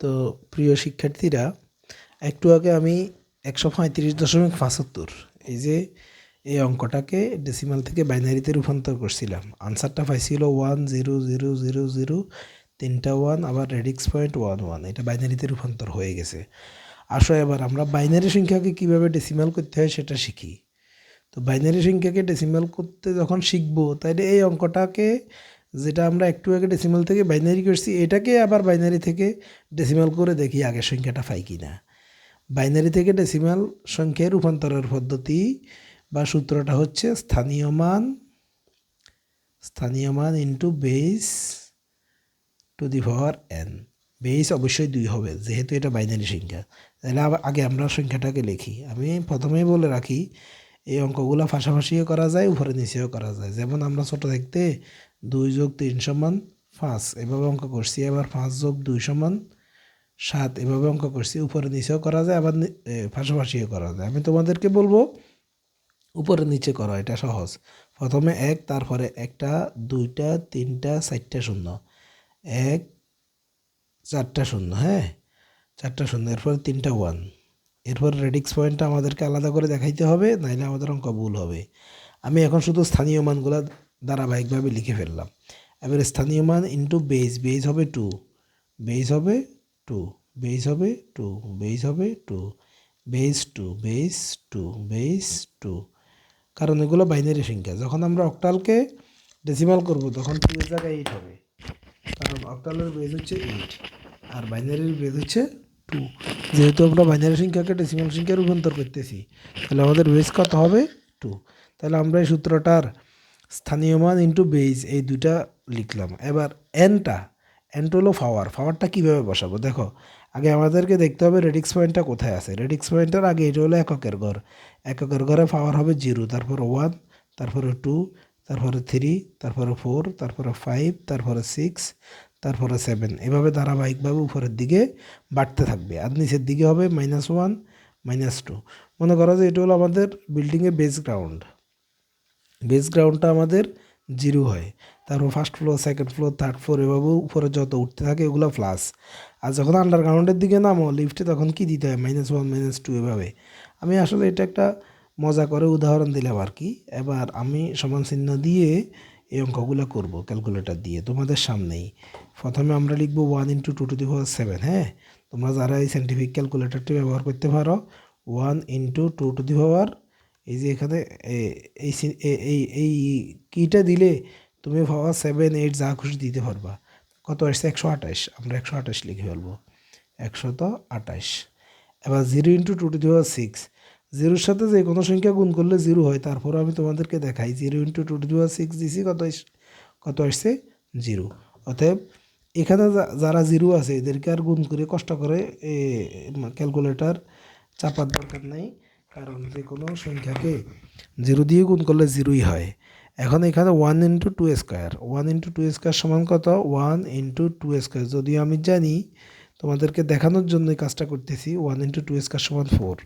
তো প্রিয় শিক্ষার্থীরা, একটু আগে আমি একশো পঁয়ত্রিশ দশমিক পঁচাত্তর, এই যে এই অঙ্কটাকে ডেসিমাল থেকে বাইনারিতে রূপান্তর করছিলাম। আনসারটা পাইছিল one zero zero zero zero তিনটা ওয়ান আবার রেডিক্স পয়েন্ট ওয়ান ওয়ান এটা বাইনারিতে রূপান্তর হয়ে গেছে। আসো এবার, আমরা বাইনারি সংখ্যাকে কীভাবে ডেসিমাল করতে হয় সেটা শিখি। তো বাইনারি সংখ্যাকে ডেসিমাল করতে যখন শিখব, তাইলে এই অঙ্কটাকে যেটা আমরা একটু আগে ডেসিমাল থেকে বাইনারি করছি, এটাকে আবার বাইনারি থেকে ডেসিমাল করে দেখি আগের সংখ্যাটা পাই কি না বাইনারি থেকে ডেসিমাল সংখ্যায় রূপান্তরের পদ্ধতি বা সূত্রটা হচ্ছে স্থানীয় মান স্থানীয় মান into base two the power N base অবশ্যই দুই হবে, যেহেতু এটা বাইনারি সংখ্যা। তাহলে আগে আমরা সংখ্যাটাকে লিখি। আমি প্রথমেই বলে রাখি, এই অঙ্কগুলো পাশাপাশিও করা যায়, উপরে নিচেও করা যায়। যেমন আমরা ছোটো দেখতে দুই যোগ তিন সমান পাঁচ। এভাবে অঙ্ক করছি। এবার পাঁচ যোগ দুই সমান সাত। এভাবে অঙ্ক করছি। উপরে নিচেও করা যায়, আবার পাশাপাশিও করা যায়। আমি তোমাদেরকে বলব, উপরে নিচে করো, এটা সহজ। প্রথমে এক, তারপরে একটা, দুইটা, তিনটা, চারটা শূন্য। এক, চারটা শূন্য হ্যাঁ? চারটা শূন্য। এরপরে তিনটা ওয়ান। এরপর রেডিক্স পয়েন্টটা আমাদেরকে আলাদা করে দেখাইতে হবে, নাইলে আমাদের অঙ্ক ভুল হবে। আমি এখন শুধু স্থানীয় মানগুলো ধারাবাহিকভাবে লিখে ফেললাম। এবার স্থানীয় মান ইন্টু বেস বেস হবে টু বেস হবে টু বেস হবে টু বেস হবে two base two base two base two কারণ এগুলো বাইনারি সংখ্যা। যখন আমরা অক্টালকে ডেসিমাল করব, তখন টু এর জায়গায় এইট হবে। কারণ অক্টালের বেজ হচ্ছে এইট আর বাইনারির বেজ হচ্ছে টু যেহেতু আমরা বাইনারি সংখ্যাকে ডেসিমাল সংখ্যায় রূপান্তর করতেছি, তাহলে আমাদের বেজ কত হবে টু তাহলে আমরা এই সূত্রটার স্থানীয় মান ইন্টু বেজ এই দুটা লিখলাম। এবার এনটা এনটা হলো পাওয়ার পাওয়ারটা কীভাবে বসাবো? দেখো, আগে আমাদেরকে দেখতে হবে রেডিক্স পয়েন্টটা কোথায় আছে। রেডিক্স পয়েন্টের আগে এটা হলো এককের ঘর। এককের ঘরে পাওয়ার হবে জিরো তারপর ওয়ান তারপরে টু তারপরে থ্রি তারপরে ফোর তারপরে ফাইভ তারপরে সিক্স তারপরে সেভেন এভাবে ধারাবাহিকভাবে উপরের দিকে বাড়তে থাকবে। আর নিচের দিকে হবে মাইনাস ওয়ান মাইনাস টু মনে করো যে এটা হলো আমাদের বিল্ডিংয়ের বেস গ্রাউন্ড বেস গ্রাউন্ডটা আমাদের জিরো হয়। তারপর first floor second floor third floor এভাবে উপরে যত উঠতে থাকে ওগুলো প্লাস আর যখন আন্ডারগ্রাউন্ডের দিকে নামো লিফটে তখন কি দিতে হয়? মাইনাস ওয়ান মাইনাস টু এভাবে। আমি আসলে এটা একটা মজা করে উদাহরণ দিলাম আর কি। এবার আমি সমান চিহ্ন দিয়ে এই অঙ্কগুলো করব ক্যালকুলেটর দিয়ে, তোমাদের সামনেই। প্রথমে আমরা লিখব one into two two the power seven হ্যাঁ? তোমরা যারা এই সাইন্টিফিক ক্যালকুলেটরটি ব্যবহার করতে পারো one into two two the power এই যে এখানে এই এই এই কিটা দিলে তুমি ভাবা সেভেন এইট যা খুশি দিতে পারবা। কত আসছে? একশো আঠাশ। আমরা একশো আঠাশ লিখে ফেলব। একশত আঠাশ। এবার zero into two two the power six জিরোর সাথে যে কোনো সংখ্যা গুণ করলে জিরো হয়। তারপর আমি তোমাদেরকে দেখাই। Zero into two two the power six দিছি, কত কত আসছে? জিরো অতএব এখানে যারা জিরো আছে, এদেরকে আর গুণ করে, কষ্ট করে ক্যালকুলেটর চাপার দরকার নেই। কারণ যে কোনো সংখ্যাকে জিরো দিয়ে গুণ করলে জিরোই হয়। এখন এখানে one into two square one into two square সমান কত? ওয়ান ইন্টু টু স্কোয়ার যদিও আমি জানি তোমাদেরকে দেখানোর জন্য কাজটা করতেছি ওয়ান ইন্টু টু স্কোয়ার সমান ফোর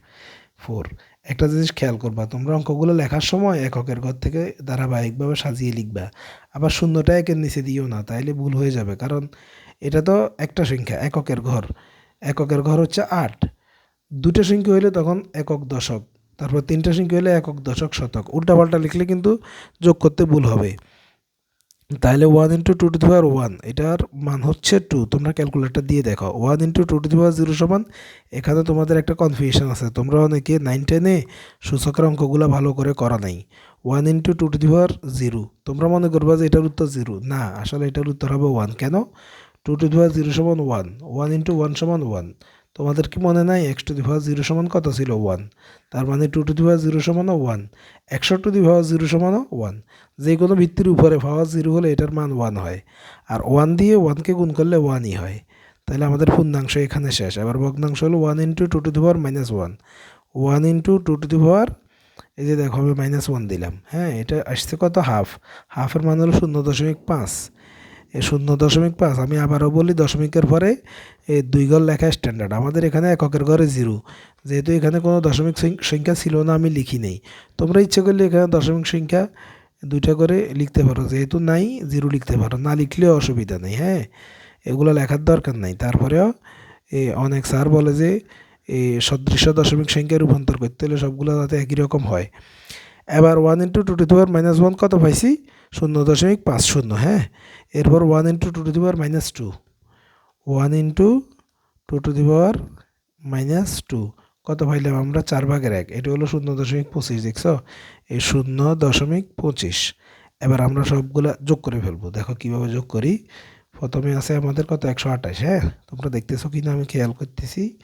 ফোর একটা জিনিস খেয়াল করবা, তোমরা অঙ্কগুলো লেখার সময় এককের ঘর থেকে ধারাবাহিকভাবে সাজিয়ে লিখবা। আবার শূন্যটা একের নিচে দিও না, তাইলে ভুল হয়ে যাবে। কারণ এটা তো একটা সংখ্যা, এককের ঘর। এককের ঘর হচ্ছে আট। দুটো সংখ্যা হইলে তখন একক দশক, তারপর তিনটা সংখ্যা হলে একক দশক শতক। উল্টাপাল্টা লিখলে কিন্তু যোগ করতে ভুল হবে। তাহলে one into two two the one এটার মান হচ্ছে টু তোমরা ক্যালকুলেটর দিয়ে দেখো one into two two the zero সমান, এখানে তোমাদের একটা কনফিউশন আছে। তোমরা অনেকে নাইন টেনে সূচকের অঙ্কগুলো ভালো করে করা নাই। One into two two the zero তোমরা মনে করবা যে এটার উত্তর জিরো না, আসলে এটার উত্তর হবে ওয়ান কেন? টু টু দি জিরো সমান ওয়ান ওয়ান ইন্টু ওয়ান সমান ওয়ান তোমাদের কি মনে নাই? X two the power zero সমান কত ছিল? ওয়ান তার মানে two two the power zero সমানও one একশো টু দি পাওয়ার জিরো সমানও ওয়ান যে কোনো ভিত্তির উপরে পাওয়ার জিরো হলে এটার মান ওয়ান হয়। আর ওয়ান দিয়ে ওয়ানকে গুণ করলে ওয়ানই হয়। তাহলে আমাদের পূর্ণাংশ এখানে শেষ। এবার ভগ্নাংশ হলো one into two two the power minus one one into two two the power এই যে দেখো আমি মাইনাস ওয়ান দিলাম। হ্যাঁ এটা আসছে কত? হাফ হাফের মান হলো শূন্য দশমিক পাঁচ। শূন্য দশমিক পাঁচ। আমি আবারও বলি, দশমিকের পরে এই দুই ঘর লেখা স্ট্যান্ডার্ড আমাদের এখানে এককের ঘরে জিরো। যেহেতু এখানে কোনো দশমিক সংখ্যা ছিল না, আমি লিখি নেই। তোমরা ইচ্ছে করলে এখানে দশমিক সংখ্যা দুইটা করে লিখতে পারো। যেহেতু নাই, জিরো লিখতে পারো। না লিখলেও অসুবিধা নেই হ্যাঁ? এগুলো লেখার দরকার নাই। তারপরেও এ অনেক স্যার বলে যে, এ সদৃশ্য দশমিক সংখ্যা রূপান্তর করতে হলে সবগুলো যাতে একই রকম হয়। এবার one into two two power minus one কত পাইছি? শূন্য দশমিক পাঁচ শূন্য হ্যাঁ? এরপর one into two two the power minus two one into two two the power minus two কত ভাইলাম আমরা? চার ভাগের এক। এটা হলো শূন্য দশমিক পঁচিশ, দেখছ? এই শূন্য দশমিক পঁচিশ। এবার আমরা সবগুলা যোগ করে ফেলব। দেখো কীভাবে যোগ করি। প্রথমে আছে আমাদের কত? একশো আঠাশ হ্যাঁ? তোমরা দেখতেছো কি না আমি খেয়াল করতেছি।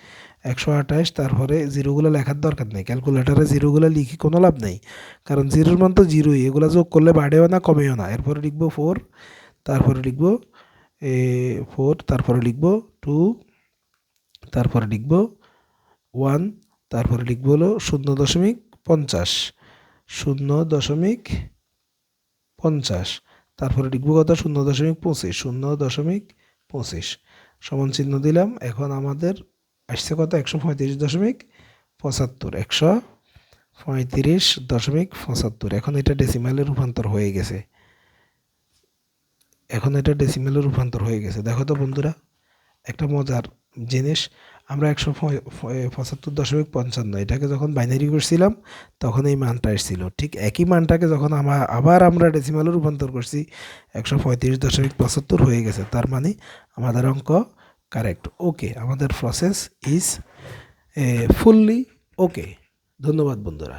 একশো আঠাশ, তারপরে জিরোগুলো লেখার দরকার নেই। ক্যালকুলেটারে জিরোগুলো লিখি কোনো লাভ নেই। কারণ জিরোর মান তো জিরোই, এগুলো যোগ করলে বাড়েও না, কমেও না। এরপরে লিখব ফোর, তারপরে লিখব, এ, ফোর, তারপরে লিখব টু, তারপরে লিখব ওয়ান, তারপরে লিখব হলো শূন্য দশমিক পঞ্চাশ। শূন্য দশমিক পঞ্চাশ। তারপরে লিখব কত? শূন্য দশমিক পঁচিশ। শূন্য দশমিক পঁচিশ। সমান চিহ্ন দিলাম। এখন আমাদের আসছে কত? একশো পঁয়ত্রিশ দশমিক পঁচাত্তর। একশো পঁয়ত্রিশ দশমিক পঁচাত্তর। এখন এটা ডেসিমালে রূপান্তর হয়ে গেছে। এখন এটা ডেসিমেলে রূপান্তর হয়ে গেছে। দেখো তো বন্ধুরা, একটা মজার জিনিস, আমরা একশো পঁচাত্তর দশমিক পঞ্চান্ন, এটাকে যখন বাইনারি করছিলাম, তখন এই মানটা এসেছিল। ঠিক একই মানটাকে যখন আমরা আবার আমরা ডেসিমালে রূপান্তর করছি, একশো পঁয়ত্রিশ দশমিক পঁচাত্তর হয়ে গেছে। তার মানে আমাদের অঙ্ক কারেক্ট ওকে আমাদের প্রসেস ইজ ফুললি ওকে ধন্যবাদ বন্ধুরা।